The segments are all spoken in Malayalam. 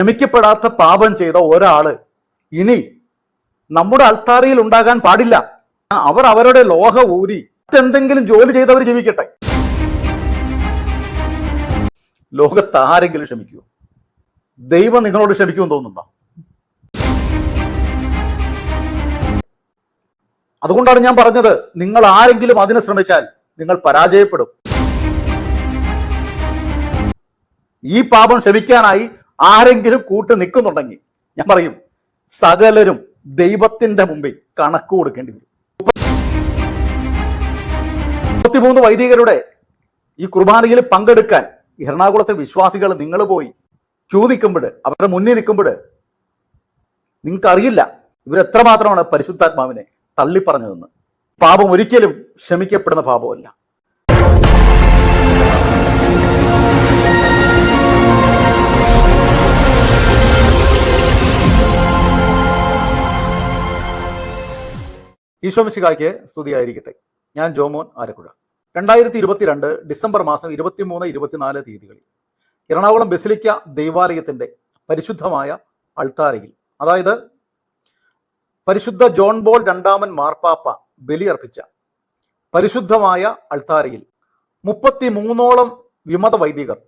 ക്ഷമിക്കപ്പെടാത്ത പാപം ചെയ്ത ഒരാൾ ഇനി നമ്മുടെ അൾത്താരയിൽ ഉണ്ടാകാൻ പാടില്ല. അവർ അവരുടെ ലോഹ ഊരി മറ്റെന്തെങ്കിലും ജോലി ചെയ്തവർ ജീവിക്കട്ടെ. ലോകത്ത് ആരെങ്കിലും ക്ഷമിക്കൂ ദൈവം നിങ്ങളോട് ക്ഷമിക്കുമെന്ന് തോന്നുന്നുണ്ടോ? അതുകൊണ്ടാണ് ഞാൻ പറഞ്ഞത് നിങ്ങൾ ആരെങ്കിലും അതിന് ശ്രമിച്ചാൽ നിങ്ങൾ പരാജയപ്പെടും. ഈ പാപം ക്ഷമിക്കാനായി ആരെങ്കിലും കൂട്ട് നിൽക്കുന്നുണ്ടെങ്കിൽ ഞാൻ പറയും സകലരും ദൈവത്തിന്റെ മുമ്പിൽ കണക്ക് കൊടുക്കേണ്ടി വരും. മുപ്പത്തിമൂന്ന് വൈദികരുടെ ഈ കുർബാനയിൽ പങ്കെടുക്കാൻ എറണാകുളത്തെ വിശ്വാസികൾ നിങ്ങൾ പോയി ക്യൂ നിൽക്കുമ്പോൾ അവരുടെ മുന്നിൽ നിൽക്കുമ്പോൾ നിങ്ങൾക്ക് അറിയില്ല ഇവരെത്രമാത്രമാണ് പരിശുദ്ധാത്മാവിനെ തള്ളിപ്പറഞ്ഞതെന്ന്. പാപം ഒരിക്കലും ക്ഷമിക്കപ്പെടുന്ന പാപമല്ല. ഈശോമിശികായ്ക്ക് സ്തുതിയായിരിക്കട്ടെ. ഞാൻ ജോമോൻ ആലക്കുഴ രണ്ടായിരത്തി ഇരുപത്തിരണ്ട് ഡിസംബർ മാസം ഇരുപത്തിമൂന്ന് ഇരുപത്തിനാല് തീയതികളിൽ എറണാകുളം ബസിലിക്ക ദൈവാലയത്തിന്റെ പരിശുദ്ധമായ അൾത്താരയിൽ അതായത് പരിശുദ്ധ ജോൺ ബോൾ രണ്ടാമൻ മാർപ്പാപ്പ ബലിയർപ്പിച്ച പരിശുദ്ധമായ അൾത്താരയിൽ മുപ്പത്തി മൂന്നോളം വിമത വൈദികർ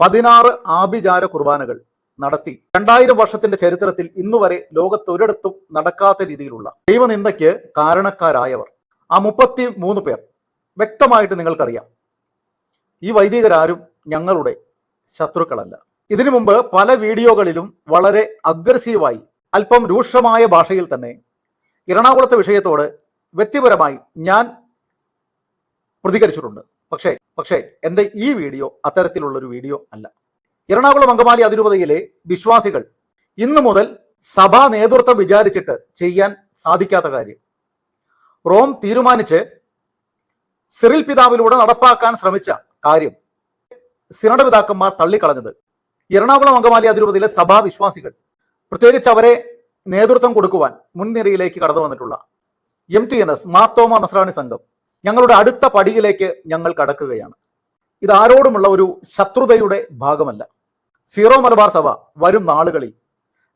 പതിനാറ് ആഭിചാര കുർബാനകൾ നടത്തി. രണ്ടായിരം വർഷത്തിന്റെ ചരിത്രത്തിൽ ഇന്നുവരെ ലോകത്തൊരിടത്തും നടക്കാത്ത രീതിയിലുള്ള ദൈവനിന്ദയ്ക്ക് കാരണക്കാരായവർ. ആ മുപ്പത്തി മൂന്ന് പേർ. വ്യക്തമായിട്ട് നിങ്ങൾക്കറിയാം. ഈ വൈദികരാരും ഞങ്ങളുടെ ശത്രുക്കളല്ല. ഇതിനു മുമ്പ് പല വീഡിയോകളിലും വളരെ അഗ്രസീവായി അല്പം രൂക്ഷമായ ഭാഷയിൽ തന്നെ എറണാകുളത്തെ വിഷയത്തോട് വ്യക്തിപരമായി ഞാൻ പ്രതികരിച്ചിട്ടുണ്ട്. പക്ഷേ പക്ഷേ എന്റെ ഈ വീഡിയോ അത്തരത്തിലുള്ളൊരു വീഡിയോ അല്ല. എറണാകുളം അങ്കമാലി അതിരൂപതയിലെ വിശ്വാസികൾ ഇന്നു മുതൽ സഭാ നേതൃത്വം വിചാരിച്ചിട്ട് ചെയ്യാൻ സാധിക്കാത്ത കാര്യം. റോം തീരുമാനിച്ച് സിറിൽ പിതാവിലൂടെ നടപ്പാക്കാൻ ശ്രമിച്ച കാര്യം സിനഡ പിതാക്കന്മാർ തള്ളിക്കളഞ്ഞത്. എറണാകുളം അങ്കമാലി അതിരൂപതയിലെ സഭാ വിശ്വാസികൾ പ്രത്യേകിച്ച് അവരെ നേതൃത്വം കൊടുക്കുവാൻ മുൻനിരയിലേക്ക് കടന്നു വന്നിട്ടുള്ള M T N S Marthoma Nasrani Sangham ഞങ്ങളുടെ അടുത്ത പടിയിലേക്ക് ഞങ്ങൾ കടക്കുകയാണ്. ഇത് ആരോടുമുള്ള ഒരു ശത്രുതയുടെ ഭാഗമല്ല. സീറോ മലബാർ സഭ വരും നാളുകളിൽ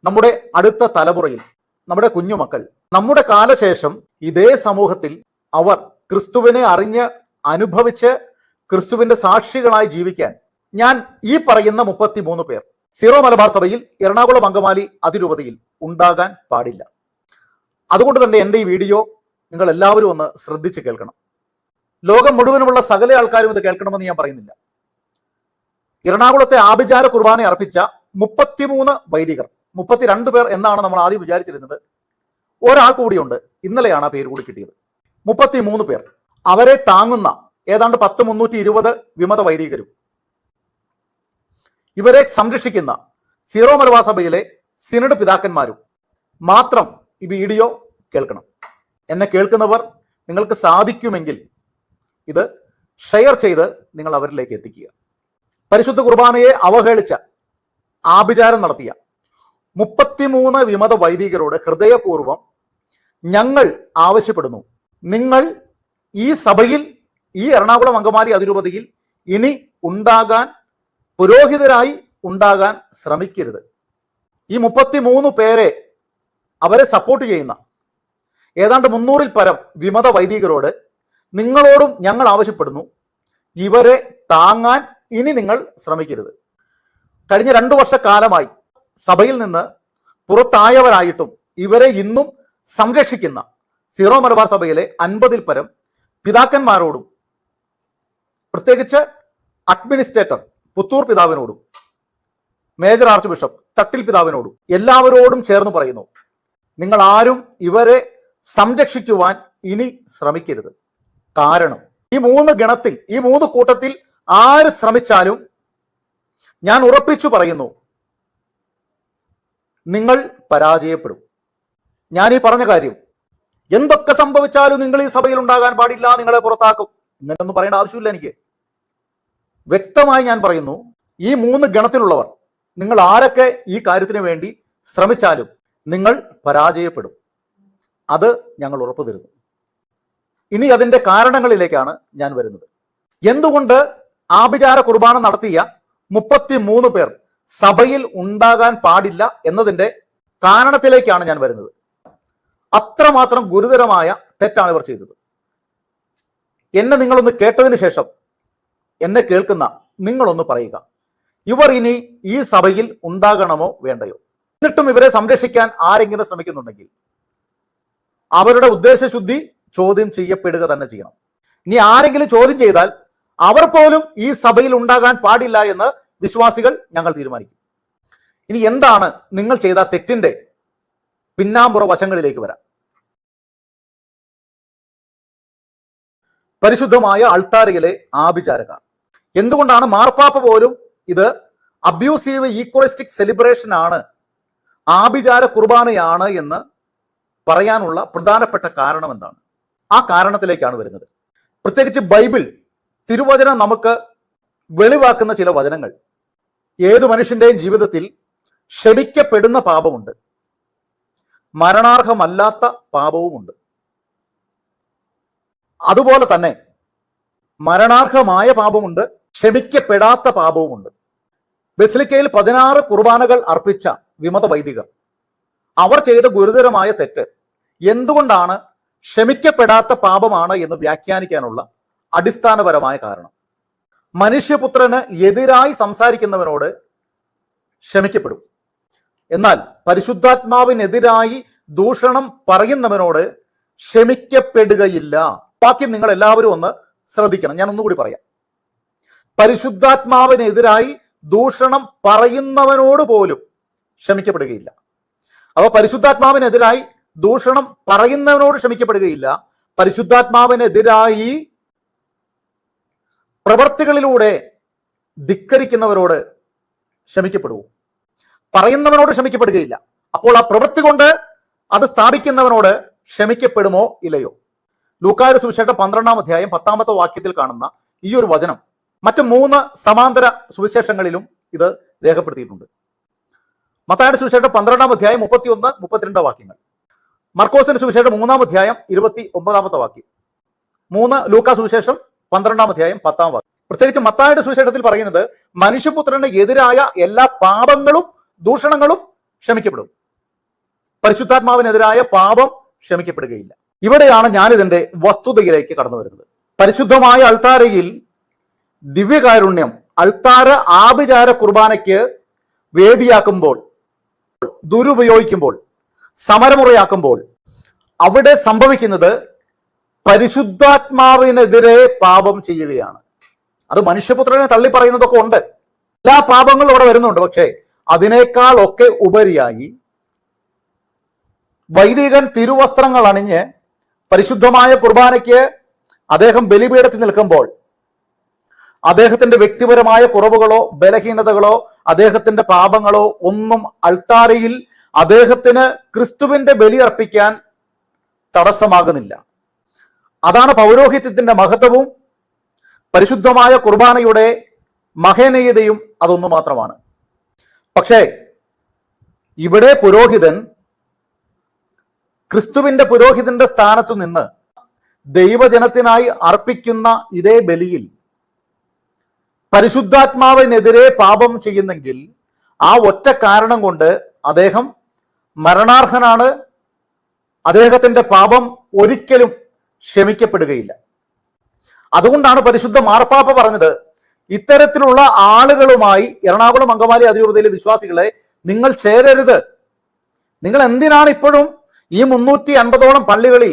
നമ്മുടെ അടുത്ത തലമുറയിൽ നമ്മുടെ കുഞ്ഞുമക്കൾ നമ്മുടെ കാലശേഷം ഇതേ സമൂഹത്തിൽ അവർ ക്രിസ്തുവിനെ അറിഞ്ഞ് അനുഭവിച്ച് ക്രിസ്തുവിന്റെ സാക്ഷികളായി ജീവിക്കാൻ ഞാൻ ഈ പറയുന്ന മുപ്പത്തിമൂന്ന് പേർ സീറോ മലബാർ സഭയിൽ എറണാകുളം അങ്കമാലി അതിരൂപതയിൽ ഉണ്ടാകാൻ പാടില്ല. അതുകൊണ്ട് തന്നെ എന്റെ ഈ വീഡിയോ നിങ്ങൾ എല്ലാവരും ഒന്ന് ശ്രദ്ധിച്ച് കേൾക്കണം. ലോകം മുഴുവനുമുള്ള സകല ആൾക്കാരും ഇത് കേൾക്കണമെന്ന് ഞാൻ പറയുന്നില്ല. എറണാകുളത്തെ ആഭിചാര കുർബാന അർപ്പിച്ച മുപ്പത്തിമൂന്ന് വൈദികർ മുപ്പത്തിരണ്ട് പേർ എന്നാണ് നമ്മൾ ആദ്യം വിചാരിച്ചിരുന്നത്. ഒരാൾ കൂടിയുണ്ട് ഇന്നലെയാണ് ആ പേര് കൂടി കിട്ടിയത്. മുപ്പത്തിമൂന്ന് പേർ. അവരെ താങ്ങുന്ന ഏതാണ്ട് പത്ത് മുന്നൂറ്റി ഇരുപത് വിമത വൈദികരും. ഇവരെ സംരക്ഷിക്കുന്ന സീറോ മലബാർ സഭയിലെ സിനഡ് പിതാക്കന്മാരും മാത്രം ഈ വീഡിയോ കേൾക്കണം. എന്നെ കേൾക്കുന്നവർ നിങ്ങൾക്ക് സാധിക്കുമെങ്കിൽ ഇത് ഷെയർ ചെയ്ത് നിങ്ങൾ അവരിലേക്ക് എത്തിക്കുക. പരിശുദ്ധ കുർബാനയെ അവഹേളിച്ച ആഭിചാരം നടത്തിയ മുപ്പത്തിമൂന്ന് വിമത വൈദികരോട് ഹൃദയപൂർവം ഞങ്ങൾ ആവശ്യപ്പെടുന്നു. നിങ്ങൾ ഈ സഭയിൽ ഈ എറണാകുളം അങ്കമാലി അതിരൂപതയിൽ ഇനി ഉണ്ടാകാൻ പുരോഹിതരായി ഉണ്ടാകാൻ ശ്രമിക്കരുത്. ഈ മുപ്പത്തിമൂന്ന് പേരെ അവരെ സപ്പോർട്ട് ചെയ്യുന്ന ഏതാണ്ട് മുന്നൂറിൽ പരം വിമത വൈദികരോട് നിങ്ങളോടും ഞങ്ങൾ ആവശ്യപ്പെടുന്നു. ഇവരെ താങ്ങാൻ ഇനി നിങ്ങൾ ശ്രമിക്കരുത്. കഴിഞ്ഞ രണ്ടു വർഷക്കാലമായി സഭയിൽ നിന്ന് പുറത്തായവരായിട്ടും ഇവരെ ഇന്നും സംരക്ഷിക്കുന്ന സീറോ മലബാർ സഭയിലെ അൻപതിൽ പരം പിതാക്കന്മാരോടും പ്രത്യേകിച്ച് അഡ്മിനിസ്ട്രേറ്റർ പുത്തൂർ പിതാവിനോടും മേജർ ആർച്ച് ബിഷപ്പ് തട്ടിൽ പിതാവിനോടും എല്ലാവരോടും ചേർന്ന് പറയുന്നു നിങ്ങൾ ആരും ഇവരെ സംരക്ഷിക്കുവാൻ ഇനി ശ്രമിക്കരുത്. കാരണം ഈ മൂന്ന് ഗണത്തിൽ ഈ മൂന്ന് കൂട്ടത്തിൽ ആര് ശ്രമിച്ചാലും ഞാൻ ഉറപ്പിച്ചു പറയുന്നു നിങ്ങൾ പരാജയപ്പെടും. ഞാൻ ഈ പറഞ്ഞ കാര്യം എന്തൊക്കെ സംഭവിച്ചാലും നിങ്ങൾ ഈ സഭയിൽ ഉണ്ടാകാൻ പാടില്ല നിങ്ങളെ പുറത്താക്കും. ഇങ്ങനെയൊന്നും പറയേണ്ട ആവശ്യമില്ല എനിക്ക്. വ്യക്തമായി ഞാൻ പറയുന്നു ഈ മൂന്ന് ഗണത്തിലുള്ളവർ നിങ്ങൾ ആരൊക്കെ ഈ കാര്യത്തിന് വേണ്ടി ശ്രമിച്ചാലും നിങ്ങൾ പരാജയപ്പെടും. അത് ഞങ്ങൾ ഉറപ്പു തരുന്നു. ഇനി അതിന്റെ കാരണങ്ങളിലേക്കാണ് ഞാൻ വരുന്നത്. എന്തുകൊണ്ട് ആഭിചാര കുർബാന നടത്തിയ മുപ്പത്തി മൂന്ന് പേർ സഭയിൽ ഉണ്ടാകാൻ പാടില്ല എന്നതിന്റെ കാരണത്തിലേക്കാണ് ഞാൻ വരുന്നത്. അത്രമാത്രം ഗുരുതരമായ തെറ്റാണ് ഇവർ ചെയ്തത്. എന്നെ നിങ്ങളൊന്ന് കേട്ടതിന് ശേഷം എന്നെ കേൾക്കുന്ന നിങ്ങളൊന്ന് പറയുക. ഇവർ ഇനി ഈ സഭയിൽ ഉണ്ടാകണമോ വേണ്ടയോ? എന്നിട്ടും ഇവരെ സംരക്ഷിക്കാൻ ആരെങ്കിലും ശ്രമിക്കുന്നുണ്ടെങ്കിൽ അവരുടെ ഉദ്ദേശശുദ്ധി ചോദ്യം ചെയ്യപ്പെടുക തന്നെ ചെയ്യണം. ഇനി ആരെങ്കിലും ചോദ്യം ചെയ്താൽ അവർ പോലും ഈ സഭയിൽ ഉണ്ടാകാൻ പാടില്ല എന്ന് വിശ്വാസികൾ ഞങ്ങൾ തീരുമാനിക്കും. ഇനി എന്താണ് നിങ്ങൾ ചെയ്ത തെറ്റിന്റെ പിന്നാമ്പുറ വശങ്ങളിലേക്ക് വരാം. പരിശുദ്ധമായ അൾത്താരയിലെ ആഭിചാരക്കാർ. എന്തുകൊണ്ടാണ് മാർപ്പാപ്പ പോലും ഇത് അബ്യൂസീവ് ഈക്വലിസ്റ്റിക് സെലിബ്രേഷൻ ആണ് ആഭിചാര കുർബാനയാണ് എന്ന് പറയാനുള്ള പ്രധാനപ്പെട്ട കാരണം എന്താണ്? ആ കാരണത്തിലേക്കാണ് വരുന്നത്. പ്രത്യേകിച്ച് ബൈബിൾ തിരുവചനം നമുക്ക് വെളിവാക്കുന്ന ചില വചനങ്ങൾ. ഏതു മനുഷ്യന്റെയും ജീവിതത്തിൽ ക്ഷമിക്കപ്പെടുന്ന പാപമുണ്ട്. മരണാർഹമല്ലാത്ത പാപവുമുണ്ട്. അതുപോലെ തന്നെ മരണാർഹമായ പാപമുണ്ട് ക്ഷമിക്കപ്പെടാത്ത പാപവുമുണ്ട്. ബെസിലിക്കയിൽ പതിനാറ് കുർബാനകൾ അർപ്പിച്ച വിമത വൈദികർ. അവർ ചെയ്ത ഗുരുതരമായ തെറ്റ്. എന്തുകൊണ്ടാണ് ക്ഷമിക്കപ്പെടാത്ത പാപമാണ് എന്ന് വ്യാഖ്യാനിക്കാനുള്ള അടിസ്ഥാനപരമായ കാരണം. മനുഷ്യപുത്രന് എതിരായി സംസാരിക്കുന്നവനോട് ക്ഷമിക്കപ്പെടും. എന്നാൽ പരിശുദ്ധാത്മാവിനെതിരായി ദൂഷണം പറയുന്നവനോട് ക്ഷമിക്കപ്പെടുകയില്ല. ബാക്കി നിങ്ങൾ എല്ലാവരും ഒന്ന് ശ്രദ്ധിക്കണം. ഞാൻ ഒന്നുകൂടി പറയാം. പരിശുദ്ധാത്മാവിനെതിരായി ദൂഷണം പറയുന്നവനോട് പോലും ക്ഷമിക്കപ്പെടുകയില്ല. അപ്പൊ പരിശുദ്ധാത്മാവിനെതിരായി ദൂഷണം പറയുന്നവനോട് ക്ഷമിക്കപ്പെടുകയില്ല. പരിശുദ്ധാത്മാവിനെതിരായി പ്രവർത്തികളിലൂടെ ധിക്കരിക്കുന്നവരോട് ക്ഷമിക്കപ്പെടുവോ പറയുന്നവനോട് ക്ഷമിക്കപ്പെടുകയില്ല. അപ്പോൾ ആ പ്രവൃത്തി കൊണ്ട് അത് സ്ഥാപിക്കുന്നവനോട് ക്ഷമിക്കപ്പെടുമോ ഇല്ലയോ? ലൂക്കായുടെ സുവിശേഷം പന്ത്രണ്ടാം അധ്യായം പത്താമത്തെ വാക്യത്തിൽ കാണുന്ന ഈ ഒരു വചനം. മറ്റു മൂന്ന് സമാന്തര സുവിശേഷങ്ങളിലും ഇത് രേഖപ്പെടുത്തിയിട്ടുണ്ട്. മത്തായുടെ സുവിശേഷം പന്ത്രണ്ടാം അധ്യായം മുപ്പത്തി ഒന്ന് മുപ്പത്തിരണ്ട് വാക്യങ്ങൾ. മർക്കോസിന്റെ സുവിശേഷം മൂന്നാം അധ്യായം ഇരുപത്തി ഒമ്പതാമത്തെ വാക്യം. മൂന്ന് ലൂക്ക സുവിശേഷം പന്ത്രണ്ടാം അധ്യായം പത്താം വാക്യം. പ്രത്യേകിച്ച് മത്തായുടെ സുവിശേഷത്തിൽ പറയുന്നത് മനുഷ്യപുത്രന് എതിരായ എല്ലാ പാപങ്ങളും ദൂഷണങ്ങളും ക്ഷമിക്കപ്പെടും. പരിശുദ്ധാത്മാവിനെതിരായ പാപം ക്ഷമിക്കപ്പെടുകയില്ല. ഇവിടെയാണ് ഞാനിതിന്റെ വസ്തുതയിലേക്ക് കടന്നു വരുന്നത്. പരിശുദ്ധമായ അൾത്താരയിൽ ദിവ്യകാരുണ്യം അൾത്താര ആഭിചാര കുർബാനയ്ക്ക് വേദിയാക്കുമ്പോൾ ദുരുപയോഗിക്കുമ്പോൾ സമരമുറയാക്കുമ്പോൾ അവിടെ സംഭവിക്കുന്നത് പരിശുദ്ധാത്മാവിനെതിരെ പാപം ചെയ്യുകയാണ്. അത് മനുഷ്യപുത്രനെ തള്ളി പറയുന്നതൊക്കെ ഉണ്ട്. എല്ലാ പാപങ്ങളും അവിടെ വരുന്നുണ്ട്. പക്ഷേ അതിനേക്കാൾ ഒക്കെ ഉപരിയായി വൈദികൻ തിരുവസ്ത്രങ്ങൾ അണിഞ്ഞ് പരിശുദ്ധമായ കുർബാനയ്ക്ക് അദ്ദേഹം ബലിപീഠത്തിൽ നിൽക്കുമ്പോൾ അദ്ദേഹത്തിന്റെ വ്യക്തിപരമായ കുറവുകളോ ബലഹീനതകളോ അദ്ദേഹത്തിന്റെ പാപങ്ങളോ ഒന്നും അൾത്താരയിൽ അദ്ദേഹത്തിന് ക്രിസ്തുവിന്റെ ബലി അർപ്പിക്കാൻ തടസ്സമാകുന്നില്ല. അതാണ് പൗരോഹിത്യത്തിന്റെ മഹത്വവും പരിശുദ്ധമായ കുർബാനയുടെ മഹനീയതയും അതൊന്നു മാത്രമാണ്. പക്ഷേ ഇവിടെ പുരോഹിതൻ ക്രിസ്തുവിന്റെ പുരോഹിതന്റെ സ്ഥാനത്തു നിന്ന് ദൈവജനത്തിനായി അർപ്പിക്കുന്ന ഇതേ ബലിയിൽ പരിശുദ്ധാത്മാവിനെതിരെ പാപം ചെയ്യുന്നെങ്കിൽ ആ ഒറ്റ കാരണം കൊണ്ട് അദ്ദേഹം മരണാർഹനാണ്. അദ്ദേഹത്തിന്റെ പാപം ഒരിക്കലും ക്ഷമിക്കപ്പെടുകയില്ല. അതുകൊണ്ടാണ് പരിശുദ്ധ മാർപ്പാപ്പ പറഞ്ഞത് ഇത്തരത്തിലുള്ള ആളുകളുമായി എറണാകുളം അങ്കമാലി അതിരൂപതയിലെ വിശ്വാസികളെ നിങ്ങൾ ചേരരുത്. നിങ്ങൾ എന്തിനാണ് ഇപ്പോഴും ഈ മുന്നൂറ്റി അൻപതോളം പള്ളികളിൽ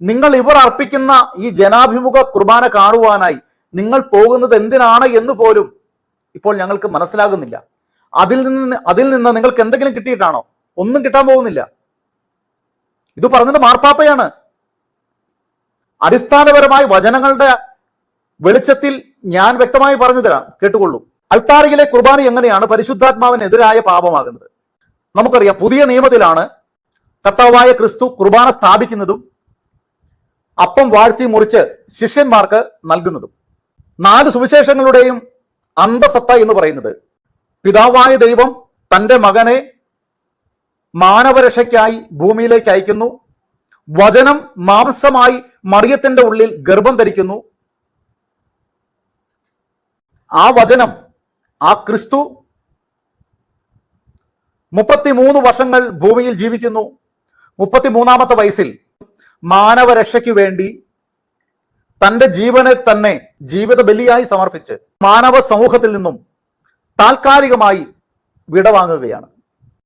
നിങ്ങൾ ഇവർ അർപ്പിക്കുന്ന ഈ ജനാഭിമുഖ കുർബാന കാണുവാനായി നിങ്ങൾ പോകുന്നത് എന്തിനാണ് എന്ന് പോലും ഇപ്പോൾ ഞങ്ങൾക്ക് മനസ്സിലാകുന്നില്ല. അതിൽ നിന്ന് അതിൽ നിന്ന് നിങ്ങൾക്ക് എന്തെങ്കിലും കിട്ടിയിട്ടാണോ? ഒന്നും കിട്ടാൻ പോകുന്നില്ല. ഇത് പറഞ്ഞത് മാർപ്പാപ്പയാണ്. അടിസ്ഥാനപരമായി വചനങ്ങളുടെ വെളിച്ചത്തിൽ ഞാൻ വ്യക്തമായി പറഞ്ഞു തരാം കേട്ടുകൊള്ളൂ. അൾത്താറിയിലെ കുർബാന എങ്ങനെയാണ് പരിശുദ്ധാത്മാവിനെതിരായ പാപമാകുന്നത്? നമുക്കറിയാം പുതിയ നിയമത്തിലാണ് കർത്താവായ ക്രിസ്തു കുർബാന സ്ഥാപിക്കുന്നതും അപ്പം വാഴ്ത്തി മുറിച്ച് ശിഷ്യന്മാർക്ക് നൽകുന്നതും. നാല് സുവിശേഷങ്ങളുടെയും അന്തസത്ത എന്ന് പറയുന്നത് പിതാവായ ദൈവം തന്റെ മകനെ മാനവരക്ഷയ്ക്കായി ഭൂമിയിലേക്ക് അയക്കുന്നു വചനം മാംസമായി മറിയത്തിന്റെ ഉള്ളിൽ ഗർഭം ധരിക്കുന്നു. ആ വചനം ആ ക്രിസ്തു മുപ്പത്തിമൂന്ന് വർഷങ്ങൾ ഭൂമിയിൽ ജീവിക്കുന്നു. മുപ്പത്തിമൂന്നാമത്തെ വയസ്സിൽ മാനവരക്ഷയ്ക്ക് വേണ്ടി തന്റെ ജീവനെ തന്നെ ജീവിത ബലിയായി സമർപ്പിച്ച് മാനവ സമൂഹത്തിൽ നിന്നും താൽക്കാലികമായി വിടവാങ്ങുകയാണ്.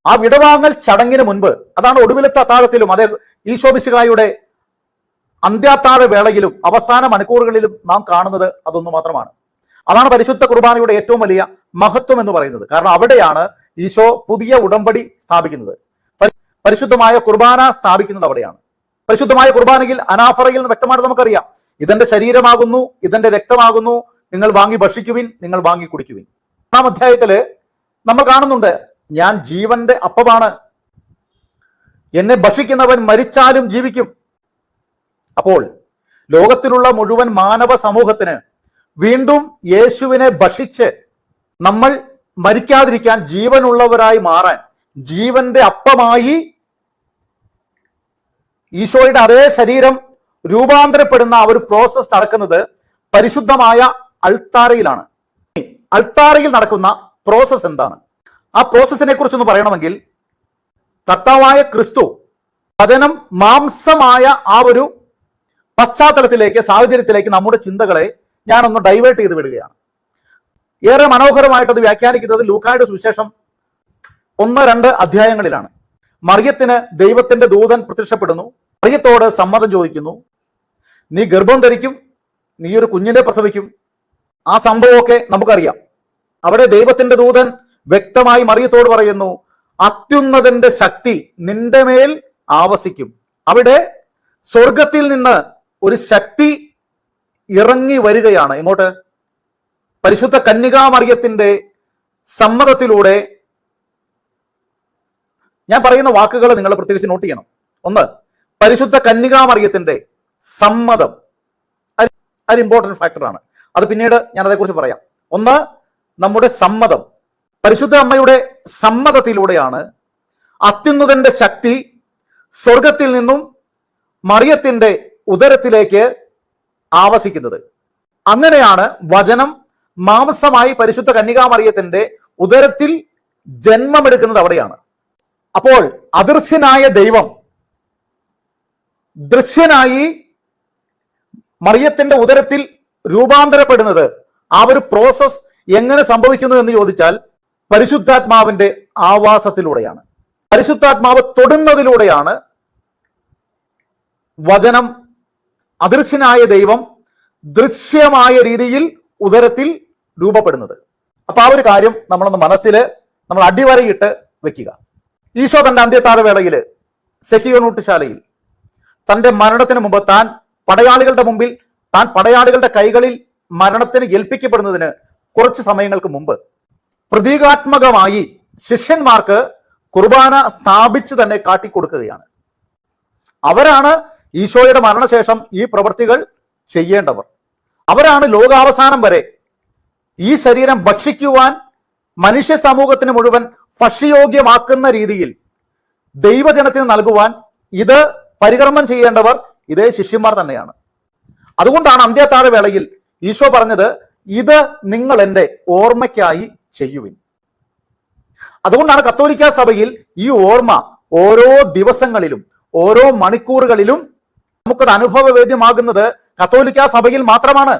ആ വിടവാങ്ങൽ ചടങ്ങിന് മുൻപ് അതാണ് ഒടുവിലത്തെ അത്താഴത്തിലും അതേ ഈശോമിശികായുടെ അന്ത്യാത്താഴ വേളയിലും അവസാന മണിക്കൂറുകളിലും നാം കാണുന്നത് അതൊന്നു മാത്രമാണ്. അതാണ് പരിശുദ്ധ കുർബാനയുടെ ഏറ്റവും വലിയ മഹത്വം എന്ന് പറയുന്നത്. കാരണം അവിടെയാണ് ഈശോ പുതിയ ഉടമ്പടി സ്ഥാപിക്കുന്നത്. പരിശുദ്ധമായ കുർബാന സ്ഥാപിക്കുന്നത് അവിടെയാണ്. പരിശുദ്ധമായ കുർബാനയിൽ അനാഫറയിൽ നിന്ന് വ്യക്തമായിട്ട് നമുക്കറിയാം. ഇതെന്റെ ശരീരമാകുന്നു ഇതെന്റെ രക്തമാകുന്നു നിങ്ങൾ വാങ്ങി ഭക്ഷിക്കുവിൻ നിങ്ങൾ വാങ്ങി കുടിക്കുവിൻ. ഒന്നാം അധ്യായത്തിൽ നമ്മൾ കാണുന്നുണ്ട് ഞാൻ ജീവന്റെ അപ്പമാണ്. എന്നെ ഭക്ഷിക്കുന്നവൻ മരിച്ചാലും ജീവിക്കും. അപ്പോൾ ലോകത്തിലുള്ള മുഴുവൻ മാനവ സമൂഹത്തിന് വീണ്ടും യേശുവിനെ ഭക്ഷിച്ച് നമ്മൾ മരിക്കാതിരിക്കാൻ ജീവനുള്ളവരായി മാറാൻ ജീവന്റെ അപ്പമായി ഈശോയുടെ അതേ ശരീരം രൂപാന്തരപ്പെടുന്ന ആ ഒരു പ്രോസസ് നടക്കുന്നത് പരിശുദ്ധമായ അൾത്താരയിലാണ്. അൾത്താരയിൽ നടക്കുന്ന പ്രോസസ്സ് എന്താണ്? ആ പ്രോസസ്സിനെ കുറിച്ചൊന്ന് പറയണമെങ്കിൽ കർത്താവായ ക്രിസ്തു വചനം മാംസമായ ആ ഒരു പശ്ചാത്തലത്തിലേക്ക് സാഹചര്യത്തിലേക്ക് നമ്മുടെ ചിന്തകളെ ഞാനൊന്ന് ഡൈവേർട്ട് ചെയ്ത് വിടുകയാണ്. ഏറെ മനോഹരമായിട്ടത് വ്യാഖ്യാനിക്കുന്നത് ലൂക്കായുടെ സുവിശേഷം ഒന്ന് രണ്ട് അധ്യായങ്ങളിലാണ്. മറിയത്തിന് ദൈവത്തിന്റെ ദൂതൻ പ്രത്യക്ഷപ്പെടുന്നു. മറിയത്തോട് സമ്മതം ചോദിക്കുന്നു. നീ ഗർഭം ധരിക്കും. നീ ഒരു കുഞ്ഞിനെ പ്രസവിക്കും. ആ സംഭവമൊക്കെ നമുക്കറിയാം. അവിടെ ദൈവത്തിന്റെ ദൂതൻ വ്യക്തമായി മറിയത്തോട് പറയുന്നു അത്യുന്നതന്റെ ശക്തി നിന്റെ മേൽ ആവസിക്കും. അവിടെ സ്വർഗത്തിൽ നിന്ന് ഒരു ശക്തി ഇറങ്ങി വരികയാണ്. ഇങ്ങോട്ട്. പരിശുദ്ധ കന്യകാമറിയത്തിന്റെ സമ്മതത്തിലൂടെ ഞാൻ പറയുന്ന വാക്കുകൾ നിങ്ങൾ പ്രത്യേകിച്ച് നോട്ട് ചെയ്യണം. ഒന്ന് പരിശുദ്ധ കന്യകാമറിയത്തിന്റെ സമ്മതം. അത് ഇമ്പോർട്ടന്റ് ഫാക്ടറാണ് അത് പിന്നീട് ഞാൻ അതേക്കുറിച്ച് പറയാം. ഒന്ന് നമ്മുടെ സമ്മതം. പരിശുദ്ധ അമ്മയുടെ സമ്മതത്തിലൂടെയാണ് അത്യുന്നതന്റെ ശക്തി സ്വർഗത്തിൽ നിന്നും മറിയത്തിന്റെ ഉദരത്തിലേക്ക് ആവസിക്കുന്നത്. അങ്ങനെയാണ് വചനം മാംസമായി പരിശുദ്ധ കന്യകാമറിയത്തിന്റെ ഉദരത്തിൽ ജന്മമെടുക്കുന്നത് അവിടെയാണ്. അപ്പോൾ അദൃശ്യനായ ദൈവം ദൃശ്യനായി മറിയത്തിന്റെ ഉദരത്തിൽ രൂപാന്തരപ്പെടുന്നത് ആ ഒരു പ്രോസസ് എങ്ങനെ സംഭവിക്കുന്നു എന്ന് ചോദിച്ചാൽ പരിശുദ്ധാത്മാവിന്റെ ആവാസത്തിലൂടെയാണ്. പരിശുദ്ധാത്മാവ് തൊടുന്നതിലൂടെയാണ് വചനം അദൃശ്യനായ ദൈവം ദൃശ്യമായ രീതിയിൽ ഉദരത്തിൽ രൂപപ്പെടുന്നത്. അപ്പൊ ആ ഒരു കാര്യം നമ്മളൊന്ന് മനസ്സിൽ നമ്മൾ അടിവരയിട്ട് വെക്കുക. ഈശോ തന്റെ അന്ത്യത്താഴ വേളയിൽ സെഹിയോനൂട്ടുശാലയിൽ തന്റെ മരണത്തിന് മുമ്പ് താൻ പടയാളികളുടെ മുമ്പിൽ താൻ പടയാളികളുടെ കൈകളിൽ മരണത്തിന് ഏൽപ്പിക്കപ്പെടുന്നതിന് കുറച്ച് സമയങ്ങൾക്ക് മുമ്പ് പ്രതീകാത്മകമായി ശിഷ്യന്മാർക്ക് കുർബാന സ്ഥാപിച്ചു തന്നെ കാട്ടിക്കൊടുക്കുകയാണ്. അവരാണ് ഈശോയുടെ മരണശേഷം ഈ പ്രവൃത്തികൾ ചെയ്യേണ്ടവർ. അവരാണ് ലോകാവസാനം വരെ ഈ ശരീരം ഭക്ഷിക്കുവാൻ മനുഷ്യ സമൂഹത്തിന് മുഴുവൻ ഭക്ഷ്യയോഗ്യമാക്കുന്ന രീതിയിൽ ദൈവജനത്തിന് നൽകുവാൻ ഇത് പരികർമ്മം ചെയ്യേണ്ടവർ ഇതേ ശിഷ്യന്മാർ തന്നെയാണ്. അതുകൊണ്ടാണ് അന്ത്യത്താഴ വേളയിൽ ഈശോ പറഞ്ഞത് ഇത് നിങ്ങൾ എന്റെ ഓർമ്മയ്ക്കായി ചെയ്യുവിൻ. അതുകൊണ്ടാണ് കത്തോലിക്ക സഭയിൽ ഈ ഓർമ്മ ഓരോ ദിവസങ്ങളിലും ഓരോ മണിക്കൂറുകളിലും നമുക്കത് അനുഭവവേദ്യമാകുന്നത് കത്തോലിക്ക സഭയിൽ മാത്രമാണ്.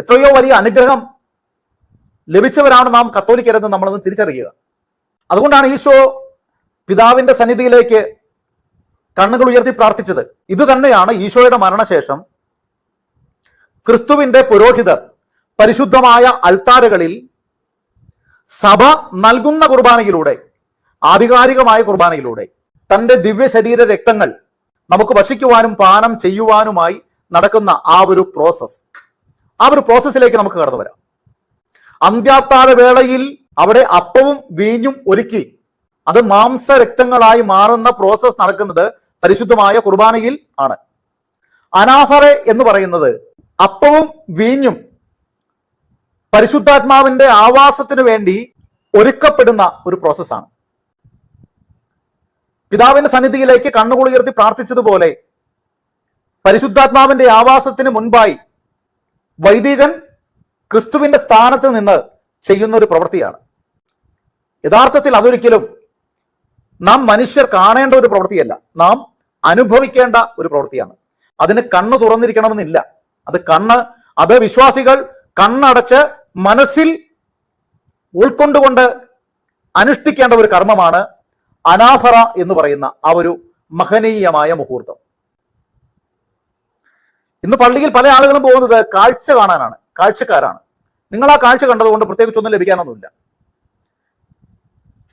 എത്രയോ വലിയ അനുഗ്രഹം ലഭിച്ചവരാണ് നാം കത്തോലിക്കരെന്ന് നമ്മളൊന്ന് തിരിച്ചറിയുക. അതുകൊണ്ടാണ് ഈശോ പിതാവിന്റെ സന്നിധിയിലേക്ക് കണ്ണുകൾ ഉയർത്തി പ്രാർത്ഥിച്ചത്. ഇത് തന്നെയാണ് ഈശോയുടെ മരണശേഷം ക്രിസ്തുവിന്റെ പുരോഹിതർ പരിശുദ്ധമായ അൾത്താരകളിൽ സഭ നൽകുന്ന കുർബാനയിലൂടെ ആധികാരികമായ കുർബാനയിലൂടെ തന്റെ ദിവ്യ ശരീര രക്തങ്ങൾ നമുക്ക് ഭക്ഷിക്കുവാനും പാനം ചെയ്യുവാനുമായി നടക്കുന്ന ആ ഒരു പ്രോസസ് ആ ഒരു പ്രോസസ്സിലേക്ക് നമുക്ക് കടന്നു വരാം. അന്ത്യാത്താഴ വേളയിൽ അവിടെ അപ്പവും വീഞ്ഞും ഒരുക്കി അത് മാംസരക്തങ്ങളായി മാറുന്ന പ്രോസസ് നടക്കുന്നത് പരിശുദ്ധമായ കുർബാനയിൽ ആണ്. അനാഫറെ എന്ന് പറയുന്നത് അപ്പവും വീഞ്ഞും പരിശുദ്ധാത്മാവിന്റെ ആവാസത്തിന് വേണ്ടി ഒരുക്കപ്പെടുന്ന ഒരു പ്രോസസ്സാണ് പിതാവിന്റെ സന്നിധിയിലേക്ക് കണ്ണുകുളിയർത്തി പ്രാർത്ഥിച്ചതുപോലെ പരിശുദ്ധാത്മാവിന്റെ ആവാസത്തിന് മുൻപായി വൈദികൻ ക്രിസ്തുവിന്റെ സ്ഥാനത്ത് നിന്ന് ചെയ്യുന്ന ഒരു പ്രവൃത്തിയാണ്. യഥാർത്ഥത്തിൽ അതൊരിക്കലും നാം മനുഷ്യർ കാണേണ്ട ഒരു പ്രവൃത്തിയല്ല. നാം അനുഭവിക്കേണ്ട ഒരു പ്രവൃത്തിയാണ്. അതിന് കണ്ണ് തുറന്നിരിക്കണമെന്നില്ല. അത് കണ്ണ് അത് വിശ്വാസികൾ കണ്ണടച്ച് മനസ്സിൽ ഉൾക്കൊണ്ടുകൊണ്ട് അനുഷ്ഠിക്കേണ്ട ഒരു കർമ്മമാണ് അനാഫറ എന്ന് പറയുന്ന ആ ഒരു മഹനീയമായ മുഹൂർത്തം. ഇന്ന് പള്ളിയിൽ പല ആളുകളും പോകുന്നത് കാഴ്ച കാണാനാണ് കാഴ്ചക്കാരാണ്. നിങ്ങൾ ആ കാഴ്ച കണ്ടതുകൊണ്ട് പ്രത്യേകിച്ചൊന്നും ലഭിക്കാനൊന്നുമില്ല.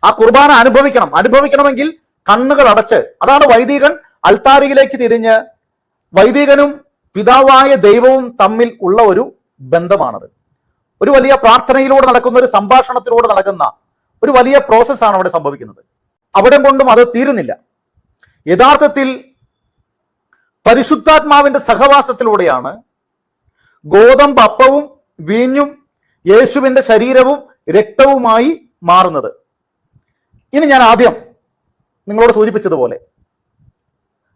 ആ കുർബാന അനുഭവിക്കണം അനുഭവിക്കണമെങ്കിൽ കണ്ണുകൾ അടച്ച് അതാണ് വൈദികൻ അൽത്താരിയിലേക്ക് തിരിഞ്ഞ് വൈദികനും പിതാവായ ദൈവവും തമ്മിൽ ഉള്ള ഒരു ബന്ധമാണത്. ഒരു വലിയ പ്രാർത്ഥനയിലൂടെ നടക്കുന്ന ഒരു സംഭാഷണത്തിലൂടെ നടക്കുന്ന ഒരു വലിയ പ്രോസസ്സാണ് അവിടെ സംഭവിക്കുന്നത്. അവിടെ കൊണ്ടും അത് തീരുന്നില്ല. യഥാർത്ഥത്തിൽ പരിശുദ്ധാത്മാവിന്റെ സഹവാസത്തിലൂടെയാണ് ഗോതമ്പ് അപ്പവും വീഞ്ഞും യേശുവിന്റെ ശരീരവും രക്തവുമായി മാറുന്നത്. ഇനി ഞാൻ ആദ്യം നിങ്ങളോട് സൂചിപ്പിച്ചതുപോലെ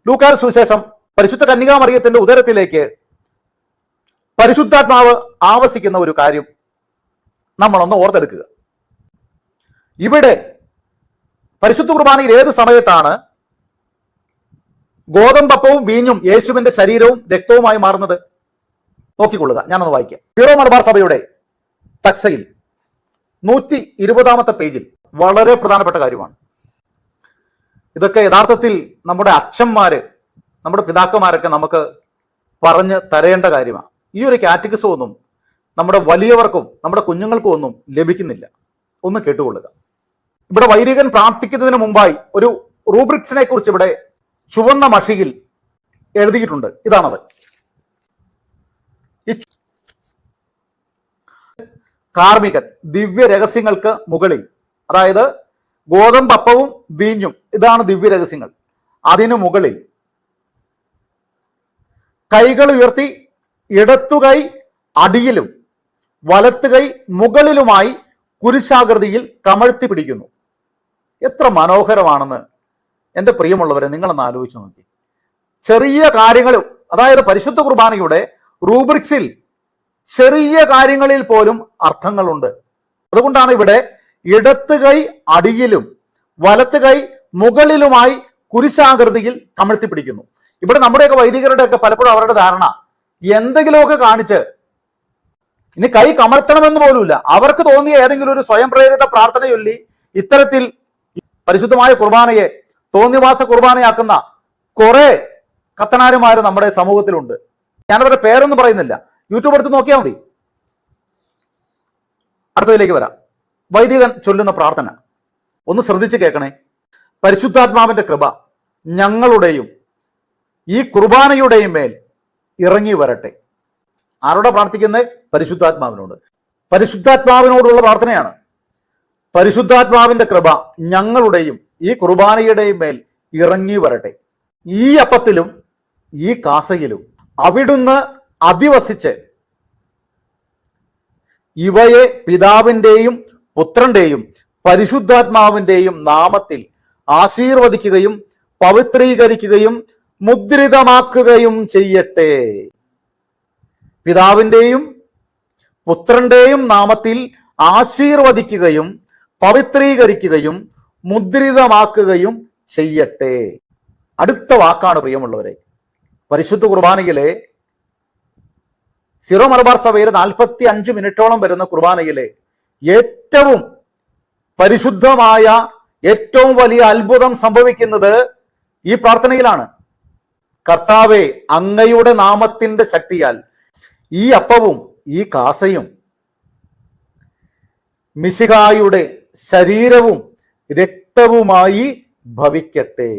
ലൂക്കാർ സുവിശേഷം പരിശുദ്ധ കന്യകാമറിയത്തിന്റെ ഉദരത്തിലേക്ക് പരിശുദ്ധാത്മാവ് ആവസിക്കുന്ന ഒരു കാര്യം നമ്മളൊന്ന് ഓർത്തെടുക്കുക. ഇവിടെ പരിശുദ്ധ കുർബാനയിൽ ഏത് സമയത്താണ് ഗോതമ്പപ്പവും വീഞ്ഞും യേശുവിന്റെ ശരീരവും രക്തവുമായി മാറുന്നത്? നോക്കിക്കൊള്ളുക. ഞാനൊന്ന് വായിക്കാം. ഹീറോ മലബാർ സഭയുടെ തക്സയിൽ നൂറ്റി ഇരുപതാമത്തെ പേജിൽ വളരെ പ്രധാനപ്പെട്ട കാര്യമാണ്. ഇതൊക്കെ യഥാർത്ഥത്തിൽ നമ്മുടെ അച്ഛന്മാര് നമ്മുടെ പിതാക്കന്മാരൊക്കെ നമുക്ക് പറഞ്ഞ് തരേണ്ട കാര്യമാണ്. ഈ ഒരു കാറ്റഗറിസം ഒന്നും നമ്മുടെ വലിയവർക്കും നമ്മുടെ കുഞ്ഞുങ്ങൾക്കും ഒന്നും ലഭിക്കുന്നില്ല. ഒന്ന് കേട്ടുകൊള്ളുക. ഇവിടെ വൈദികൻ പ്രാർത്ഥിക്കുന്നതിന് മുമ്പായി ഒരു റൂബ്രിക്സിനെ കുറിച്ച് ഇവിടെ ചുവന്ന മഷിയിൽ എഴുതിയിട്ടുണ്ട്. ഇതാണത്. കാർമികൻ ദിവ്യ രഹസ്യങ്ങൾക്ക് മുകളിൽ അതായത് ഗോതമ്പപ്പവും വീഞ്ഞും ഇതാണ് ദിവ്യ രഹസ്യങ്ങൾ. അതിനു മുകളിൽ കൈകൾ ഉയർത്തി ഇടത്തുകൈ അടിയിലും വലത്തുകൈ മുകളിലുമായി കുരിശാകൃതിയിൽ കമഴ്ത്തി പിടിക്കുന്നു. എത്ര മനോഹരമാണെന്ന് എന്റെ പ്രിയമുള്ളവരെ നിങ്ങളൊന്ന് ആലോചിച്ച് നോക്കി. ചെറിയ കാര്യങ്ങൾ അതായത് പരിശുദ്ധ കുർബാനയുടെ റൂബ്രിക്സിൽ ചെറിയ കാര്യങ്ങളിൽ പോലും അർത്ഥങ്ങളുണ്ട്. അതുകൊണ്ടാണ് ഇവിടെ ഇടത്ത് കൈ അടിയിലും വലത്ത് കൈ മുകളിലുമായി കുരിശാകൃതിയിൽ കമഴ്ത്തി പിടിക്കുന്നു. ഇവിടെ നമ്മുടെയൊക്കെ വൈദികരുടെയൊക്കെ പലപ്പോഴും അവരുടെ ധാരണ എന്തെങ്കിലുമൊക്കെ കാണിച്ച് ഇനി കൈ കമഴ്ത്തണമെന്ന് പോലുമില്ല. അവർക്ക് തോന്നിയ ഏതെങ്കിലും ഒരു സ്വയം പ്രേരിത പ്രാർത്ഥന ചൊല്ലി ഇത്തരത്തിൽ പരിശുദ്ധമായ കുർബാനയെ തോന്നിവാസ കുർബാനയാക്കുന്ന കുറെ കത്തനാരുമാർ നമ്മുടെ സമൂഹത്തിലുണ്ട്. ഞാനവരുടെ പേരൊന്നും പറയുന്നില്ല. യൂട്യൂബ് എടുത്ത് നോക്കിയാൽ മതി. അടുത്തതിലേക്ക് വരാം. വൈദികൻ ചൊല്ലുന്ന പ്രാർത്ഥന. ഒന്ന് ശ്രദ്ധിച്ച് കേൾക്കണേ. പരിശുദ്ധാത്മാവിന്റെ കൃപ ഞങ്ങളുടെയും ഈ കുർബാനയുടെയും മേൽ ഇറങ്ങി വരട്ടെ. ആരോടാ പ്രാർത്ഥിക്കുന്നത് പരിശുദ്ധാത്മാവിനോട്. പരിശുദ്ധാത്മാവിനോടുള്ള പ്രാർത്ഥനയാണ്. പരിശുദ്ധാത്മാവിന്റെ കൃപ ഞങ്ങളുടെയും ഈ കുർബാനയുടെയും മേൽ ഇറങ്ങി വരട്ടെ. ഈ അപ്പത്തിലും ഈ കാസയിലും അവിടുന്ന് അധിവസിച്ച് ഇവയെ പിതാവിന്റെയും പുത്രന്റെയും പരിശുദ്ധാത്മാവിന്റെയും നാമത്തിൽ ആശീർവദിക്കുകയും പവിത്രീകരിക്കുകയും മുദ്രിതമാക്കുകയും ചെയ്യട്ടെ. പിതാവിന്റെയും പുത്രന്റെയും നാമത്തിൽ ആശീർവദിക്കുകയും പവിത്രീകരിക്കുകയും മുദ്രിതമാക്കുകയും ചെയ്യട്ടെ. അടുത്ത വാക്കാണ് പ്രിയമുള്ളവരെ. പരിശുദ്ധ കുർബാനയിലെ സിറോ മലബാർ സഭയിലെ നാൽപ്പത്തി അഞ്ച് മിനിറ്റോളം വരുന്ന കുർബാനയിലെ ഏറ്റവും പരിശുദ്ധമായ ഏറ്റവും വലിയ അത്ഭുതം സംഭവിക്കുന്നത് ഈ പ്രാർത്ഥനയിലാണ്. കർത്താവെ അങ്ങയുടെ നാമത്തിന്റെ ശക്തിയാൽ ഈ അപ്പവും ഈ കാസയും മിശിഹായുടെ ശരീരവും രക്തവുമായി ഭവിക്കട്ടെ.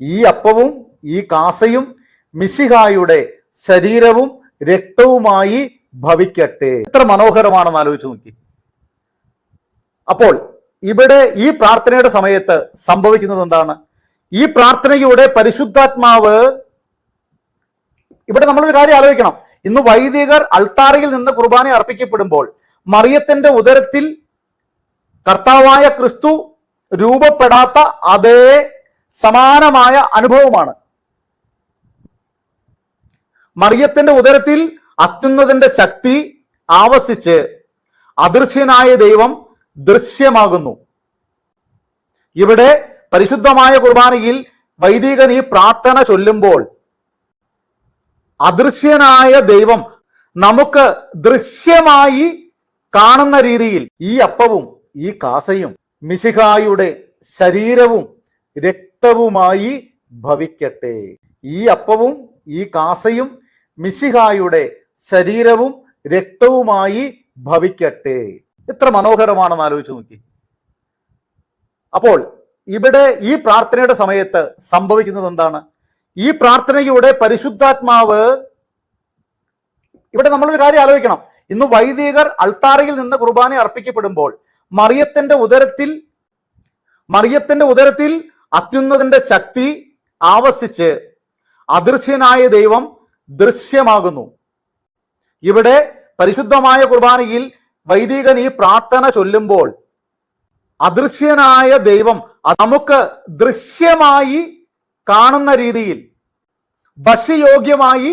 ഈ അപ്പവും ഈ കാസയും മിശിഹായുടെ ശരീരവും രക്തവുമായി ഭവിക്കട്ടെ. എത്ര മനോഹരമാണെന്ന് ആലോചിച്ച് നോക്കി. അപ്പോൾ ഇവിടെ ഈ പ്രാർത്ഥനയുടെ സമയത്ത് സംഭവിക്കുന്നത് എന്താണ്? ഈ പ്രാർത്ഥനയുടെ പരിശുദ്ധാത്മാവ് ഇവിടെ നമ്മളൊരു കാര്യം ആലോചിക്കണം. ഇന്ന് വൈദികർ അൾത്താറയിൽ നിന്ന് കുർബാന അർപ്പിക്കപ്പെടുമ്പോൾ മറിയത്തിന്റെ ഉദരത്തിൽ കർത്താവായ ക്രിസ്തു രൂപപ്പെടാത്ത അതേ സമാനമായ അനുഭവമാണ്. മറിയത്തിന്റെ ഉദരത്തിൽ അത്യുന്നതിന്റെ ശക്തി ആവസിച്ച് അദൃശ്യനായ ദൈവം ദൃശ്യമാകുന്നു. ഇവിടെ പരിശുദ്ധമായ കുർബാനയിൽ വൈദികൻ ഈ പ്രാർത്ഥന ചൊല്ലുമ്പോൾ അദൃശ്യനായ ദൈവം നമുക്ക് ദൃശ്യമായി കാണുന്ന രീതിയിൽ ഈ അപ്പവും ഈ കാസയും മിശിഹായുടെ ശരീരവും രക്തവുമായി ഭവിക്കട്ടെ. ഈ അപ്പവും ഈ കാസയും മിശിഹായുടെ ശരീരവും രക്തവുമായി ഭവിക്കട്ടെ. എത്ര മനോഹരമാണെന്ന് ആലോചിച്ചു നോക്കി. അപ്പോൾ ഇവിടെ ഈ പ്രാർത്ഥനയുടെ സമയത്ത് സംഭവിക്കുന്നത് എന്താണ്? ഈ പ്രാർത്ഥനയുടെ പരിശുദ്ധാത്മാവ് ഇവിടെ നമ്മളൊരു കാര്യം ആലോചിക്കണം. ഇന്ന് വൈദികർ അൾത്താറയിൽ നിന്ന് കുർബാന അർപ്പിക്കപ്പെടുമ്പോൾ മറിയത്തിന്റെ ഉദരത്തിൽ മറിയത്തിന്റെ ഉദരത്തിൽ അത്യുന്നതിന്റെ ശക്തി ആവസിച്ച് അദൃശ്യനായ ദൈവം ദൃശ്യമാകുന്നു. ഇവിടെ പരിശുദ്ധമായ കുർബാനയിൽ വൈദികൻ ഈ പ്രാർത്ഥന ചൊല്ലുമ്പോൾ അദൃശ്യനായ ദൈവം നമുക്ക് ദൃശ്യമായി കാണുന്ന രീതിയിൽ ഭക്ഷ്യയോഗ്യമായി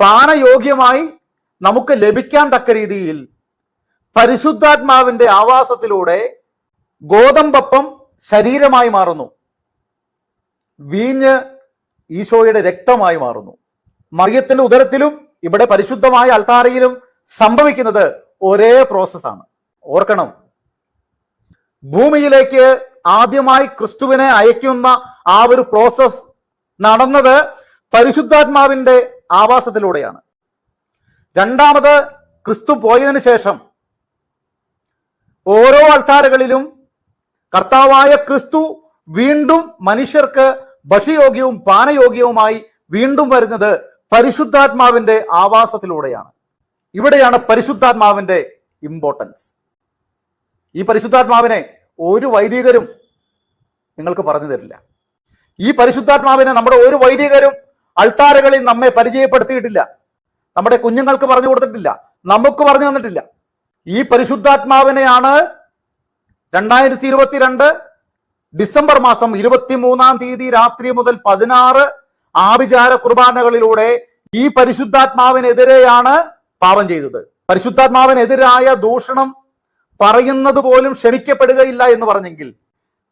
പാനയോഗ്യമായി നമുക്ക് ലഭിക്കാൻ തക്ക രീതിയിൽ പരിശുദ്ധാത്മാവിന്റെ ആവാസത്തിലൂടെ ഗോതമ്പപ്പം ശരീരമായി മാറുന്നു. വീഞ്ഞ് ഈശോയുടെ രക്തമായി മാറുന്നു. മറിയത്തിന്റെ ഉദരത്തിലും ഇവിടെ പരിശുദ്ധമായ അൾത്താരയിലും സംഭവിക്കുന്നത് ഒരേ പ്രോസസ്സാണ് ഓർക്കണം. ഭൂമിയിലേക്ക് ആദ്യമായി ക്രിസ്തുവിനെ അയക്കുന്ന ആ ഒരു പ്രോസസ് നടന്നത് പരിശുദ്ധാത്മാവിന്റെ ആവാസത്തിലൂടെയാണ്. രണ്ടാമത് ക്രിസ്തു പോയതിനു ശേഷം ഓരോ അൾത്താരകളിലും കർത്താവായ ക്രിസ്തു വീണ്ടും മനുഷ്യർക്ക് ഭക്ഷ്യയോഗ്യവും പാനയോഗ്യവുമായി വീണ്ടും വരുന്നത് പരിശുദ്ധാത്മാവിന്റെ ആവാസത്തിലൂടെയാണ്. ഇവിടെയാണ് പരിശുദ്ധാത്മാവിന്റെ ഇമ്പോർട്ടൻസ് ഈ പരിശുദ്ധാത്മാവിനെ ഒരു വൈദികരും നിങ്ങൾക്ക് പറഞ്ഞു തരില്ല. ഈ പരിശുദ്ധാത്മാവിനെ നമ്മുടെ ഒരു വൈദികരും അൾത്താരകളിൽ നമ്മെ പരിചയപ്പെടുത്തിയിട്ടില്ല. നമ്മുടെ കുഞ്ഞുങ്ങൾക്ക് പറഞ്ഞു കൊടുത്തിട്ടില്ല. നമുക്ക് പറഞ്ഞു തന്നിട്ടില്ല. ഈ പരിശുദ്ധാത്മാവിനെയാണ് രണ്ടായിരത്തി ഇരുപത്തിരണ്ട് ഡിസംബർ മാസം ഇരുപത്തിമൂന്നാം തീയതി രാത്രി മുതൽ പതിനാറ് ആഭിചാര കുർബാനകളിലൂടെ ഈ പരിശുദ്ധാത്മാവിനെതിരെയാണ് പാപം ചെയ്തത്. പരിശുദ്ധാത്മാവിനെതിരായ ദൂഷണം പറയുന്നത് പോലും ക്ഷണിക്കപ്പെടുകയില്ല എന്ന് പറഞ്ഞെങ്കിൽ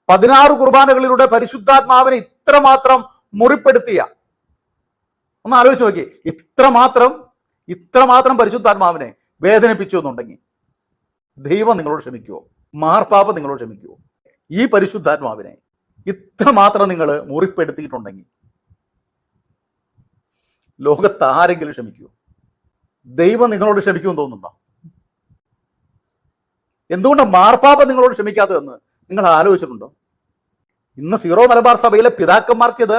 പതിനാറ് കുർബാനകളിലൂടെ പരിശുദ്ധാത്മാവിനെ ഇത്രമാത്രം മുറിപ്പെടുത്തിയ. ഒന്ന് ആലോചിച്ച് നോക്കി ഇത്രമാത്രം ഇത്രമാത്രം പരിശുദ്ധാത്മാവിനെ വേദനിപ്പിച്ചു എന്നുണ്ടെങ്കിൽ ദൈവം നിങ്ങളോട് ക്ഷമിക്കുമോ മാർപ്പാപ്പ നിങ്ങളോട് ക്ഷമിക്കുമോ ഈ പരിശുദ്ധാത്മാവിനെ ഇത്രമാത്രം നിങ്ങൾ മുറിപ്പെടുത്തിയിട്ടുണ്ടെങ്കിൽ ലോകത്ത് ആരെങ്കിലും ക്ഷമിക്കുമോ ദൈവം നിങ്ങളോട് ക്ഷമിക്കുമെന്ന് തോന്നുന്നുണ്ടോ? എന്തുകൊണ്ടാണ് മാർപ്പാപ്പ നിങ്ങളോട് ക്ഷമിക്കാത്തതെന്ന് നിങ്ങൾ ആലോചിച്ചിട്ടുണ്ടോ? ഇന്ന് സീറോ മലബാർ സഭയിലെ പിതാക്കന്മാർക്ക് ഇത്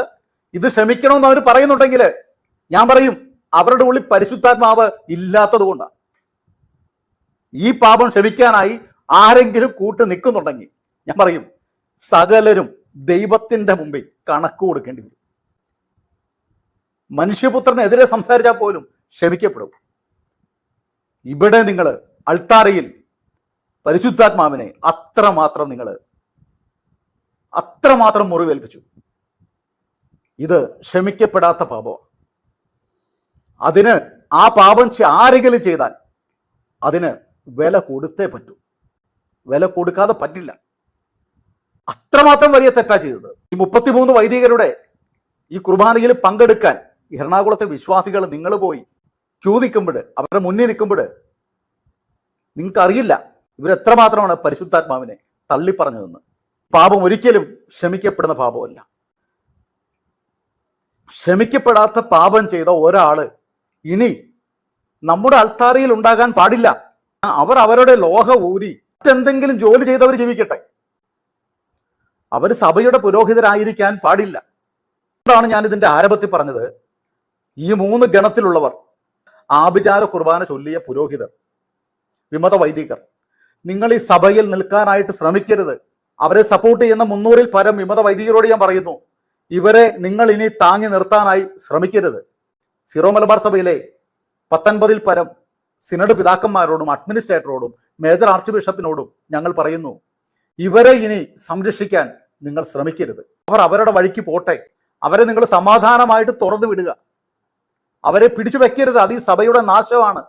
ഇത് ക്ഷമിക്കണമെന്ന് അവർ പറയുന്നുണ്ടെങ്കിൽ ഞാൻ പറയും അവരുടെ ഉള്ളിൽ പരിശുദ്ധാത്മാവ് ഇല്ലാത്തത് കൊണ്ടാണ്. ഈ പാപം ക്ഷമിക്കാനായി ആരെങ്കിലും കൂട്ട് നിൽക്കുന്നുണ്ടെങ്കിൽ ഞാൻ പറയും സകലരും ദൈവത്തിന്റെ മുമ്പിൽ കണക്ക് കൊടുക്കേണ്ടി വരും. മനുഷ്യപുത്രനെതിരെ സംസാരിച്ചാൽ പോലും ക്ഷമിക്കപ്പെടും. ഇവിടെ നിങ്ങൾ അൾത്താറയിൽ പരിശുദ്ധാത്മാവിനെ അത്രമാത്രം നിങ്ങൾ അത്രമാത്രം മുറിവേൽപ്പിച്ചു. ഇത് ക്ഷമിക്കപ്പെടാത്ത പാപമാണ്. അതിന് ആ പാപം ആരെങ്കിലും ചെയ്താൽ അതിന് വില കൊടുത്തേ പറ്റൂ. വില കൊടുക്കാതെ പറ്റില്ല. അത്രമാത്രം വലിയ തെറ്റാ ചെയ്തത്. ഈ മുപ്പത്തിമൂന്ന് വൈദികരുടെ ഈ കുർബാനയിൽ പങ്കെടുക്കാൻ എറണാകുളത്തെ വിശ്വാസികൾ നിങ്ങൾ പോയി ക്യൂ നിൽക്കുമ്പോൾ അവരുടെ മുന്നിൽ നിൽക്കുമ്പോൾ നിങ്ങൾക്കറിയില്ല ഇവരെത്രമാത്രമാണ് പരിശുദ്ധാത്മാവിനെ തള്ളിപ്പറഞ്ഞതെന്ന്. പാപം ഒരിക്കലും ക്ഷമിക്കപ്പെടുന്ന പാപമല്ല. ക്ഷമിക്കപ്പെടാത്ത പാപം ചെയ്ത ഒരാൾ ഇനി നമ്മുടെ അൾത്താരയിൽ ഉണ്ടാകാൻ പാടില്ല. അവർ അവരുടെ ലോഹ ഊരി മറ്റെന്തെങ്കിലും ജോലി ചെയ്തവർ ജീവിക്കട്ടെ. അവർ സഭയുടെ പുരോഹിതരായിരിക്കാൻ പാടില്ല. അതാണ് ഞാൻ ഇതിന്റെ ആരംഭത്തിൽ പറഞ്ഞത്. ഈ മൂന്ന് ഗണത്തിലുള്ളവർ ആഭിചാര കുർബാന ചൊല്ലിയ പുരോഹിതർ വിമത വൈദികർ നിങ്ങൾ ഈ സഭയിൽ നിൽക്കാനായിട്ട് ശ്രമിക്കരുത്. അവരെ സപ്പോർട്ട് ചെയ്യുന്ന മുന്നൂറിൽ പരം വിമത വൈദികരോട് ഞാൻ പറയുന്നു ഇവരെ നിങ്ങൾ ഇനി താങ്ങി നിർത്താനായി ശ്രമിക്കരുത്. സിറോ മലബാർ സഭയിലെ പത്തൊൻപതിൽ പരം സിനഡ് പിതാക്കന്മാരോടും അഡ്മിനിസ്ട്രേറ്ററോടും മേജർ ആർച്ച് ബിഷപ്പിനോടും ഞങ്ങൾ പറയുന്നു ഇവരെ ഇനി സംരക്ഷിക്കാൻ നിങ്ങൾ ശ്രമിക്കരുത്. അവർ അവരുടെ വഴിക്ക് പോട്ടെ. അവരെ നിങ്ങൾ സമാധാനമായിട്ട് തുറന്നു വിടുക. അവരെ പിടിച്ചു വെക്കരുത്. അത് ഈ സഭയുടെ നാശമാണ്.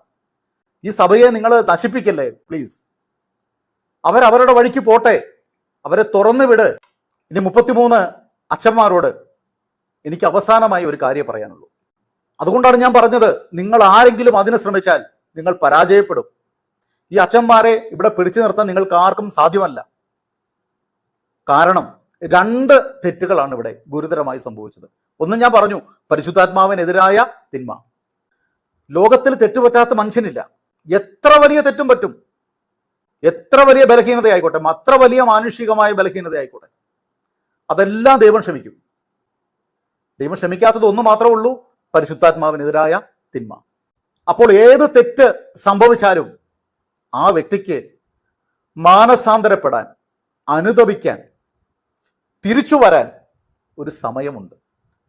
ഈ സഭയെ നിങ്ങൾ നശിപ്പിക്കല്ലേ പ്ലീസ് അവരവരുടെ വഴിക്ക് പോട്ടെ. അവരെ തുറന്നു വിട്. ഇനി മുപ്പത്തിമൂന്ന് അച്ഛന്മാരോട് എനിക്ക് അവസാനമായി ഒരു കാര്യം പറയാനുള്ളൂ. അതുകൊണ്ടാണ് ഞാൻ പറഞ്ഞത് നിങ്ങൾ ആരെങ്കിലും അതിനെ ശ്രമിച്ചാൽ നിങ്ങൾ പരാജയപ്പെടും. ഈ അച്ഛന്മാരെ ഇവിടെ പിടിച്ചു നിർത്താൻ നിങ്ങൾക്ക് ആർക്കും സാധ്യമല്ല. കാരണം രണ്ട് തെറ്റുകളാണ് ഇവിടെ ഗുരുതരമായി സംഭവിച്ചത്. ഒന്ന് ഞാൻ പറഞ്ഞു പരിശുദ്ധാത്മാവിനെതിരായ തിന്മ. ലോകത്തിൽ തെറ്റുപറ്റാത്ത മനുഷ്യനില്ല. എത്ര വലിയ തെറ്റും പറ്റും? എത്ര വലിയ ബലഹീനതയായിക്കോട്ടെ അത്ര വലിയ മാനുഷികമായ ബലഹീനതയായിക്കോട്ടെ. അതെല്ലാം ദൈവം ക്ഷമിക്കും. ദൈവം ക്ഷമിക്കാത്തത് ഒന്ന് മാത്രമേ ഉള്ളൂ പരിശുദ്ധാത്മാവിനെതിരായ തിന്മ. അപ്പോൾ ഏത് തെറ്റ് സംഭവിച്ചാലും ആ വ്യക്തിക്ക് മാനസാന്തരപ്പെടാൻ അനുദപിക്കാൻ തിരിച്ചു വരാൻ ഒരു സമയമുണ്ട്.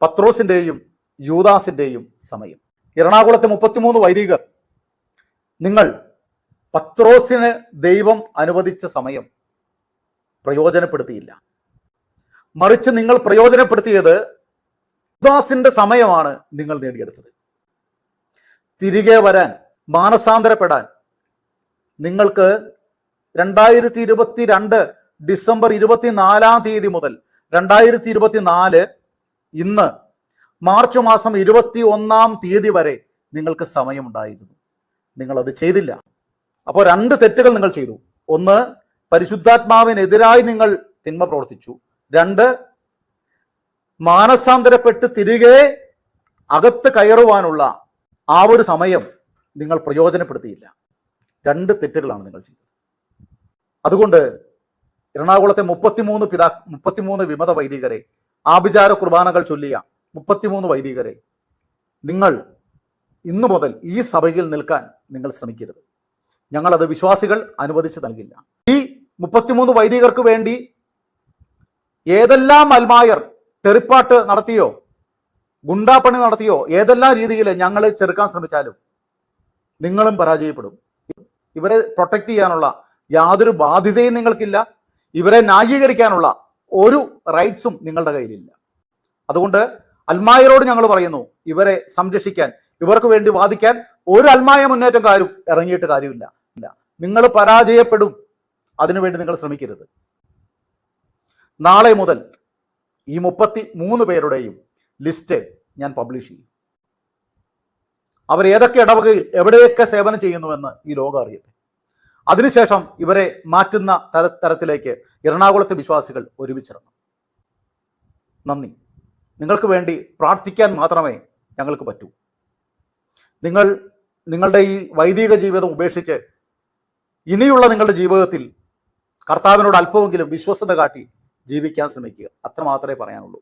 പത്രോസിന്റെയും യൂദാസിന്റെയും സമയം. എറണാകുളത്തെ മുപ്പത്തിമൂന്ന് വൈദികർ നിങ്ങൾ പത്രോസിന് ദൈവം അനുവദിച്ച സമയം പ്രയോജനപ്പെടുത്തിയില്ല. മറിച്ച് നിങ്ങൾ പ്രയോജനപ്പെടുത്തിയത് യുദാസിന്റെ സമയമാണ് നിങ്ങൾ നേടിയെടുത്തത്. തിരികെ വരാൻ മാനസാന്തരപ്പെടാൻ നിങ്ങൾക്ക് രണ്ടായിരത്തി ഇരുപത്തി രണ്ട് ഡിസംബർ ഇരുപത്തിനാലാം തീയതി മുതൽ രണ്ടായിരത്തി ഇരുപത്തിനാല് ഇന്ന് മാർച്ച് മാസം ഇരുപത്തി ഒന്നാം തീയതി വരെ നിങ്ങൾക്ക് സമയമുണ്ടായിരുന്നു. നിങ്ങൾ അത് ചെയ്തില്ല. അപ്പോൾ രണ്ട് തെറ്റുകൾ നിങ്ങൾ ചെയ്തു. ഒന്ന് പരിശുദ്ധാത്മാവിനെതിരായി നിങ്ങൾ തിന്മ പ്രവർത്തിച്ചു. രണ്ട് മാനസാന്തരപ്പെട്ട് തിരികെ അകത്ത് കയറുവാനുള്ള ആ ഒരു സമയം നിങ്ങൾ പ്രയോജനപ്പെടുത്തിയില്ല. രണ്ട് തെറ്റുകളാണ് നിങ്ങൾ ചെയ്തത്. അതുകൊണ്ട് എറണാകുളത്തെ മുപ്പത്തിമൂന്ന് പിതാ മുപ്പത്തിമൂന്ന് വിമത വൈദികരെ ആഭിചാര കുർബാനകൾ ചൊല്ലിയ മുപ്പത്തിമൂന്ന് വൈദികരെ നിങ്ങൾ ഇന്നു മുതൽ ഈ സഭയിൽ നിൽക്കാൻ നിങ്ങൾ ശ്രമിക്കരുത്. ഞങ്ങളത് വിശ്വാസികൾ അനുവദിച്ചു നൽകില്ല. ഈ മുപ്പത്തിമൂന്ന് വൈദികർക്ക് വേണ്ടി ഏതെല്ലാം അൽമായർ തെറിപ്പാട്ട് നടത്തിയോ? ഗുണ്ടാപ്പണി നടത്തിയോ? ഏതെല്ലാം രീതിയിൽ ഞങ്ങൾ ചെറുക്കാൻ ശ്രമിച്ചാലും നിങ്ങളും പരാജയപ്പെടും. ഇവരെ പ്രൊട്ടക്ട് ചെയ്യാനുള്ള യാതൊരു ബാധ്യതയും നിങ്ങൾക്കില്ല. ഇവരെ ന്യായീകരിക്കാനുള്ള ഒരു റൈറ്റ്സും നിങ്ങളുടെ കയ്യിലില്ല. അതുകൊണ്ട് അൽമായരോട് ഞങ്ങൾ പറയുന്നു ഇവരെ സംരക്ഷിക്കാൻ ഇവർക്ക് വേണ്ടി വാദിക്കാൻ ഒരു അൽമായ മുന്നേറ്റം കാര്യം ഇറങ്ങിയിട്ട് കാര്യമില്ല. ഇല്ല നിങ്ങൾ പരാജയപ്പെടും. അതിനുവേണ്ടി നിങ്ങൾ ശ്രമിക്കരുത്. നാളെ മുതൽ ഈ മുപ്പത്തി മൂന്ന് പേരുടെയും ലിസ്റ്റ് ഞാൻ പബ്ലിഷ് ചെയ്യും. അവർ ഏതൊക്കെ ഇടവകയിൽ എവിടെയൊക്കെ സേവനം ചെയ്യുന്നുവെന്ന് ഈ ലോകം അറിയട്ടെ. അതിനുശേഷം ഇവരെ മാറ്റുന്ന തര തരത്തിലേക്ക് എറണാകുളത്തെ വിശ്വാസികൾ ഒരുമിച്ചിറങ്ങും. നന്ദി. നിങ്ങൾക്ക് വേണ്ടി പ്രാർത്ഥിക്കാൻ മാത്രമേ ഞങ്ങൾക്ക് പറ്റൂ. നിങ്ങൾ നിങ്ങളുടെ ഈ വൈദിക ജീവിതം ഉപേക്ഷിച്ച് ഇനിയുള്ള നിങ്ങളുടെ ജീവിതത്തിൽ കർത്താവിനോട് അല്പമെങ്കിലും വിശ്വസത കാട്ടി ജീവിക്കാൻ ശ്രമിക്കുക. അത്ര മാത്രമേ പറയാനുള്ളൂ.